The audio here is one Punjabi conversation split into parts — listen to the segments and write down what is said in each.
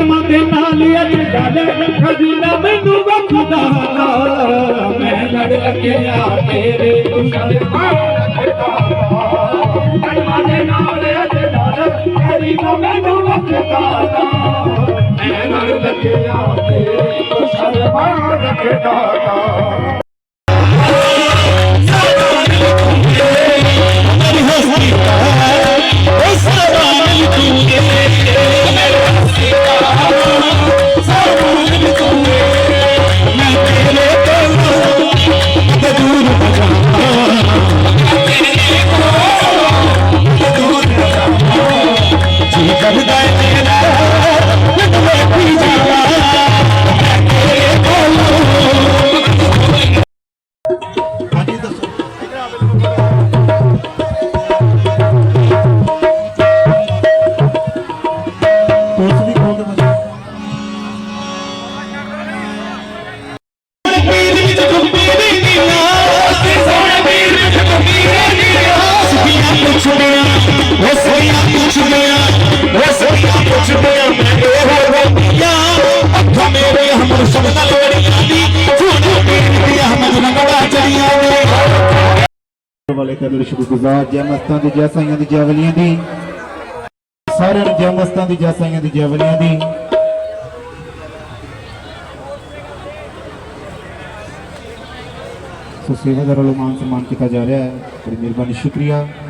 ਕਦਮਾਂ ਦੇ ਨਾਲ ਅੱਜ ਗੱਲ ਖਜ਼ਨਾ ਮੈਨੂੰ ਵਖਦਾ ਮੈਂ ਲੜ ਲੱਗਿਆ ਤੇਰੇ ਦੁਸ਼ਮਣ ਕਦਮਾਂ ਦੇ ਨਾਲ ਅੱਜ ਗੱਲ ਖਜ਼ਨਾ ਮੈਨੂੰ ਵਖਦਾ ਮੈਂ ਲੜ ਲੱਗਿਆ ਤੇਰੇ ਦੁਸ਼ਮਣ ਰੱਖਦਾ ਵਾਲੇ ਕਬੀਰ ਸ਼ੁਕਰਗੁਜ਼ਾਰ ਜੈ ਮਸਤਾਂ ਦੀ ਜੈ ਸਾਈਆਂ ਦੀ ਜੈ ਵਲੀਆਂ ਦੀ ਸਾਰਿਆਂ ਨੂੰ ਜੈ ਮਸਤਾਂ ਦੀ ਜੈ ਸਾਈਆਂ ਦੀ ਜੈ ਵਲੀਆਂ ਦੀ ਸੋ ਸੇਵਾਦਾਰ ਵੱਲੋਂ ਮਾਨ ਸਨਮਾਨ ਕੀਤਾ ਜਾ ਰਿਹਾ ਹੈ ਬੜੀ ਮਿਹਰਬਾਨੀ ਸ਼ੁਕਰੀਆ ਰਹਿਮਤ ਦੀਆਂ ਮਤਰੀਆਂ ਛਾਈਆਂ ਨੇ ਰਹਿਮਤ ਦੀਆਂ ਮਤਰੀਆਂ ਛਾਈਆਂ ਨੇ ਰਹਿਮਤ ਦੀਆਂ ਮਤਰੀਆਂ ਛਾਈਆਂ ਨੇ ਰਹਿਮਤ ਦੀਆਂ ਮਤਰੀਆਂ ਛਾਈਆਂ ਨੇ ਅੱਜ ਬੜੀ ਖੁਸ਼ੀ ਦੀਆਂ ਉੱਥੇ ਬੱਚ ਬੱਚ ਹਵਾਈਆਂ ਨੇ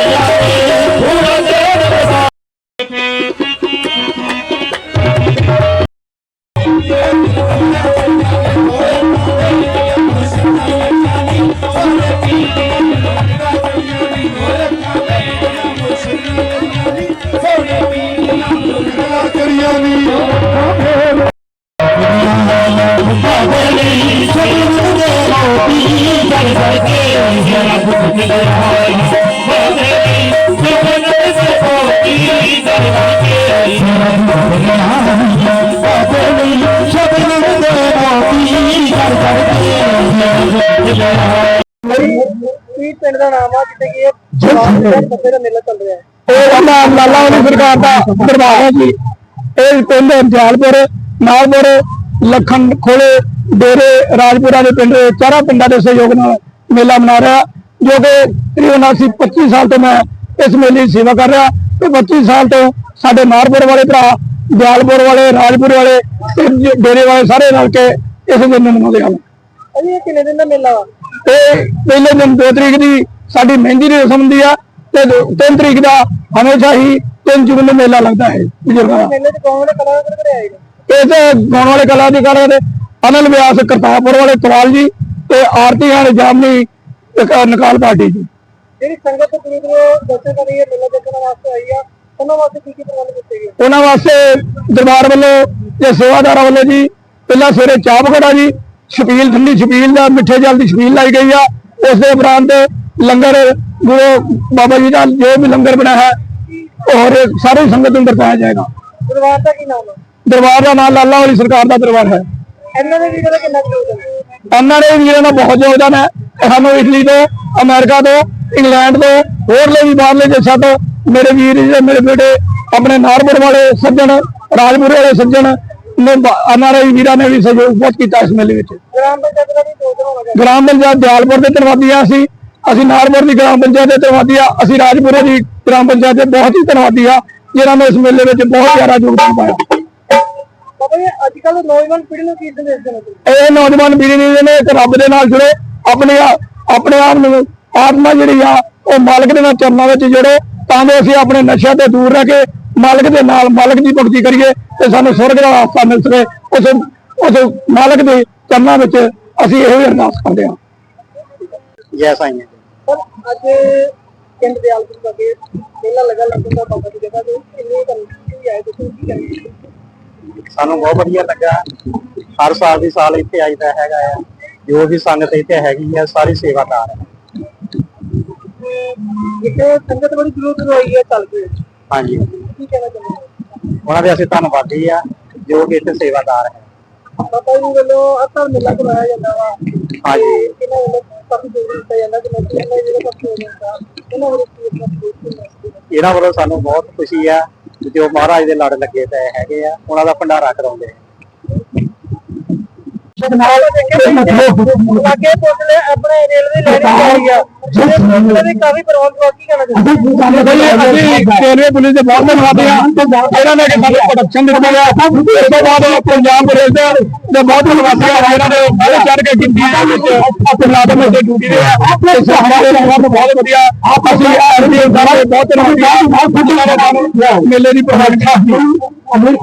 ਕੀ ਪਿੰਡ ਦਾ ਨਾਮ ਆ ਜਿੱਥੇ ਕਿ ਇਹ ਬੰਦੇ ਦਾ ਮੇਲਾ ਚੱਲ ਰਿਹਾ ਹੈ। ਇਹ ਨਾਮ ਲਾਲਾ ਵਾਲੀ ਸਰਕਾਰ ਦਾ ਦਰਬਾਰ ਹੈ ਜੀ ਇਹ ਪਿੰਡ ਦਿਆਲਪੁਰ ਨਾਲਪੁਰ ਲਖਨ ਖੋਲੇ, ਡੇਰੇ, ਰਾਜਪੁਰਾ ਦੇ ਪਿੰਡ, ਚਾਰਾਂ ਪਿੰਡਾਂ ਦੇ ਸਹਿਯੋਗ ਨਾਲ ਮੇਲਾ ਮਨਾ ਰਿਹਾ। ਜੋ ਕਿ ਤਕਰੀਬਨ ਅਸੀਂ 25 ਸਾਲ ਤੋਂ ਮੈਂ ਇਸ ਮੇਲੇ ਦੀ ਸੇਵਾ ਕਰ ਰਿਹਾ। ਤੇ 25 ਸਾਲ ਤੋਂ ਸਾਡੇ ਨਾਰਪੁਰ ਵਾਲੇ ਭਰਾ ਦਿਆਲਪੁਰ ਵਾਲੇ ਰਾਜਪੁਰ ਵਾਲੇ ਤੇ ਡੇਰੇ ਵਾਲੇ ਸਾਰੇ ਰਲ ਕੇ ਇਸ ਮੇਲੇ ਨੂੰ ਮਨਾਉਂਦੇ ਹਨ। ਇਹ ਕਿੰਨੇ ਦਿਨ ਦਾ ਮੇਲਾ ਤੇ ਪਹਿਲੇ ਦਿਨ 2 ਤਰੀਕ ਦੀ ਸਾਡੀ ਮਹਿੰਦੀ ਦੀ ਰਸਮ ਹੁੰਦੀ ਆ ਤੇ 3 ਤਰੀਕ ਦਾ ਹਮੇਸ਼ਾ ਹੀ 3 ਜੂਨ ਨੂੰ ਮੇਲਾ ਲੱਗਦਾ ਹੈ ਬਜ਼ੁਰਗਾਂ ਦਾ। ਮੇਲੇ ਕੌਣ ਦੇ ਕਲਾਕਾਰ ਕਿਹੜੇ ਆਏ ਨੇ? ਇਹ ਤੇ ਗਾਉਣ ਵਾਲੇ ਕਲਾਕਾਰ ਦੇ ਅਨਲ ਵਿਆਸ ਕਰਤਾਰਪੁਰ ਵਾਲੇ ਕਵਾਲ ਜੀ ਤੇ ਆਰਤੀ ਵਾਲੇ ਜਾਮਨੀ ਨਕਾਲ ਪਾਰਟੀ ਜੀ ਜਿਹੜੀ ਸੰਗਤ ਦੂਰ ਦੂਰੋਂ ਦਰਸ਼ਨ ਕਰ ਰਹੀ ਹੈ ਮੇਲਾ ਦੇਖਣ ਵਾਸਤੇ ਆਈ ਆ ਉਹਨਾਂ ਵਾਸਤੇ ਕੀ ਕੀ ਪ੍ਰਬੰਧ ਕੀਤੇ ਗਏ? ਉਹਨਾਂ ਵਾਸਤੇ ਦਰਬਾਰ ਵੱਲੋਂ ਤੇ ਸੇਵਾਦਾਰਾਂ ਵੱਲੋਂ ਜੀ ਪਹਿਲਾਂ ਸਵੇਰੇ ਚਾਹ ਪਕੜਾ ਜੀ ਛਪੀਲ ਠੰਡੀ ਛਪੀਲ ਦਾ ਮਿੱਠੇ ਜਲ ਦੀ ਛਪੀਲ ਲਾਈ ਗਈ ਆ। ਉਸ ਦੇ ਉਪਰੰਤ ਲੰਗਰ ਗੁਰੂ ਬਾਬਾ ਜੀ ਦਾ ਜੋ ਵੀ ਲੰਗਰ ਬਣਾਇਆ ਹੈ ਔਰ ਸਾਰੀ ਸੰਗਤ ਨੂੰ ਵਰਤਾਇਆ ਜਾਏਗਾ। ਦਰਬਾਰ ਦਾ ਕੀ ਨਾਮ ਹੈ ਦਰਬਾਰ ਦਾ ਨਾਮ ਲਾਲਾ ਵਾਲੀ ਸਰਕਾਰ ਦਾ ਦਰਬਾਰ ਹੈ। ਇਹਨਾਂ ਦੇ ਵੀਰਾਂ ਦਾ ਕਿੰਨਾ ਯੋਗਦਾਨ ਹੈ? ਇਹਨਾਂ ਦੇ ਵੀਰਾਂ ਦਾ ਬਹੁਤ ਯੋਗਦਾਨ ਹੈ। ਸਾਨੂੰ ਇਟਲੀ ਤੋਂ ਅਮਰੀਕਾ ਤੋਂ ਇੰਗਲੈਂਡ ਤੋਂ ਹੋਰਲੇ ਵੀ ਬਾਹਰਲੇ ਦੇਸ਼ਾਂ ਤੋਂ ਮੇਰੇ ਵੀਰ ਜੀ ਤੇ ਮੇਰੇ ਬੇਟੇ ਆਪਣੇ ਨਾਰਪੁਰ ਵਾਲੇ ਸੱਜਣ ਰਾਜਪੁਰ ਵਾਲੇ ਸੱਜਣ ਨੇ ਦੇ ਵੀਰਾਂ ਨੇ ਵੀ ਸਹਿਯੋਗ ਬਹੁਤ ਕੀਤਾ ਇਸ ਮੇਲੇ ਵਿੱਚ। ਗ੍ਰਾਮ ਪੰਚਾਇਤ ਦਾ ਵੀ ਯੋਗਦਾਨ ਹੋਣਾ ਚਾਹੀਦਾ ਗ੍ਰਾਮ ਪੰਚਾਇਤ ਦਿਆਲਪੁਰ ਦੇ ਧੰਨਵਾਦੀ ਅਸੀਂ। ਅਸੀਂ ਨਾਰਪੁਰ ਦੀ ਗ੍ਰਾਮ ਪੰਚਾਇਤ ਦੇ ਧੰਨਵਾਦੀ ਆ ਅਸੀਂ ਰਾਜਪੁਰੇ ਦੀ ਗ੍ਰਾਮ ਪੰਚਾਇਤ ਦੇ ਬਹੁਤ ਹੀ ਧੰਨਵਾਦੀ ਆ ਜਿਨ੍ਹਾਂ ਨੇ ਇਸ ਮੇਲੇ ਵਿੱਚ ਬਹੁਤ ਜ਼ਿਆਦਾ ਯੋਗਦਾਨ ਪਾਇਆ। ਬਾਬਾ ਜੀ ਅੱਜ ਕੱਲ ਨੌਜਵਾਨ ਪੀੜ੍ਹੀ ਨੂੰ ਕੀ ਸੰਦੇਸ਼ ਦੇਣਾ ਇਹ ਨੌਜਵਾਨ ਪੀੜ੍ਹੀ ਨੇ ਇੱਕ ਰੱਬ ਦੇ ਨਾਲ ਜੁੜੇ। ਆਪਣੇ ਆ- ਆਪਣੇ ਆਪ ਨੂੰ ਆਤਮਾ ਜਿਹੜੀ ਆ ਉਹ ਮਾਲਕ ਦੇ ਨਾਲ ਚਰਨਾਂ ਵਿੱਚ ਜੁੜੋ ਤਾਂ ਜੋ ਅਸੀਂ ਆਪਣੇ ਨਸ਼ਿਆਂ ਤੋਂ ਦੂਰ ਰਹਿ ਕੇ ਮਾਲਕ ਦੇ ਨਾਲ ਮਾਲਕ ਦੀ ਭਗਤੀ ਕਰੀਏ ਤੇ ਸਾਨੂੰ ਸਵਰਗ ਦਾ ਆਸਰਾ ਮਿਲ ਸਕੇ। ਉਸ ਉਸ ਮਾਲਕ ਦੇ ਚਰਨਾਂ ਵਿੱਚ ਅਸੀਂ ਇਹੋ ਹੀ ਅਰਦਾਸ ਕਰਦੇ ਹਾਂ। ਜੈ ਸਾਈਂ ਅੱਜ ਪਿੰਡ ਦੇ ਆਲਪੁਰ ਲੱਗੇ ਮੇਲਾ ਲਗਾ ਲੱਗਦਾ ਬਾਬਾ ਦੀ ਜਗ੍ਹਾ ਤੇ ਇੰਨੇ ਕੰਨੀ ਆਏ ਤੁਸੀਂ ਕੀ ਕਰੀਏ ਸਾਨੂੰ ਬਹੁਤ ਵਧੀਆ ਲੱਗਾ। ਹਰ ਸਾਲ ਦੀ ਸਾਲ ਇੱਥੇ ਆਈਦਾ ਹੈਗਾ ਆ। ਜੋ ਵੀ ਸੰਗਤ ਇੱਥੇ ਹੈਗੀ ਆ ਸਾਰੀ ਸੇਵਾਦਾਰ ਹੈ ਇੱਥੇ ਸੰਗਤ ਬੜੀ ਦੂਰੋਂ ਦੂਰੋਂ ਆਈ ਹੈ ਚੱਲ ਕੇ ਹਾਂਜੀ। ਕੀ ਕਹਿਣਾ ਚਾਹੁੰਦੇ ਹੋ? ਉਹਨਾਂ ਦੇ ਅਸੀਂ ਧੰਨਵਾਦੀ ਆ ਜੋ ਕਿ ਇੱਥੇ ਸੇਵਾਦਾਰ ਹੈ ਬਾਬਾ ਜੀ ਵੱਲੋਂ ਹਰ ਮੇਲਾ ਕਰਾਇਆ ਜਾਂਦਾ ਵਾ। ਹਾਂਜੀ। ਕਿੰਨਾ ਵੱਲੋਂ ਕਾਫੀ ਦੂਰ ਦਿੱਤਾ ਜਾਂਦਾ ਕਿ ਮੈਂ ਕਿਹਾ ਜਿਹੜਾ ਕਾਫੀ ਹੋ ਜਾਂਦਾ ਇਹਨਾਂ ਵੱਲੋਂ ਇਹਨਾਂ ਵੱਲੋਂ ਸਾਨੂੰ ਬਹੁਤ ਖੁਸ਼ੀ ਆ ਜੋ ਮਹਾਰਾਜ ਦੇ ਲੜ ਲੱਗੇ ਪਏ ਹੈਗੇ ਆ ਉਹਨਾਂ ਦਾ ਭੰਡਾਰਾ ਕਰਾਉਂਦੇ ਆ। ਲਾਗੇ ਪੁੱਛਲੇ ਆਪਣੇ ਰੇਲਵੇ ਲਾਈਨ ਆ ਆ ਜਿਹਦੇ ਵੀ ਕਾਫੀ ਪ੍ਰੋਬਲਮ ਆ ਕਹਿਣਾ ਚਾਹੁੰਦੇ ਅਸੀਂ ਰੇਲਵੇ ਪੁਲਿਸ ਦੇ ਬਹੁਤ ਧੰਨਵਾਦੀ ਆ ਇਹਨਾਂ ਨੇ ਸਾਨੂੰ ਪ੍ਰੋਟੈਕਸ਼ਨ ਦਿੱਤੀ ਆ ਇਸ ਤੋਂ ਬਾਅਦ ਪੰਜਾਬ ਪੁਲਿਸ ਦੇ ਦੇ ਬਹੁਤ ਧੰਨਵਾਦੀ ਆ ਇਹਨਾਂ ਨੇ ਵੱਧ ਚੜ ਕੇ ਕੀਤੀ ਦੇ ਵਿੱਚ ਪੰਜਾਬ ਦੇ ਡਿਊਟੀ ਦੇ ਆ ਇਸ ਹਮਾਰੇ ਲਈ ਬਹੁਤ ਵਧੀਆ ਅਸੀਂ ਐਸਡੀ ਸਾਹਿਬ ਬਹੁਤ ਧੰਨਵਾਦੀ ਆ ਜਿਨ੍ਹਾਂ ਨੇ ਮੇਲੇ ਦੀ ਪ੍ਰੋਟੈਕਸ਼ਨ ਮੇਰੇ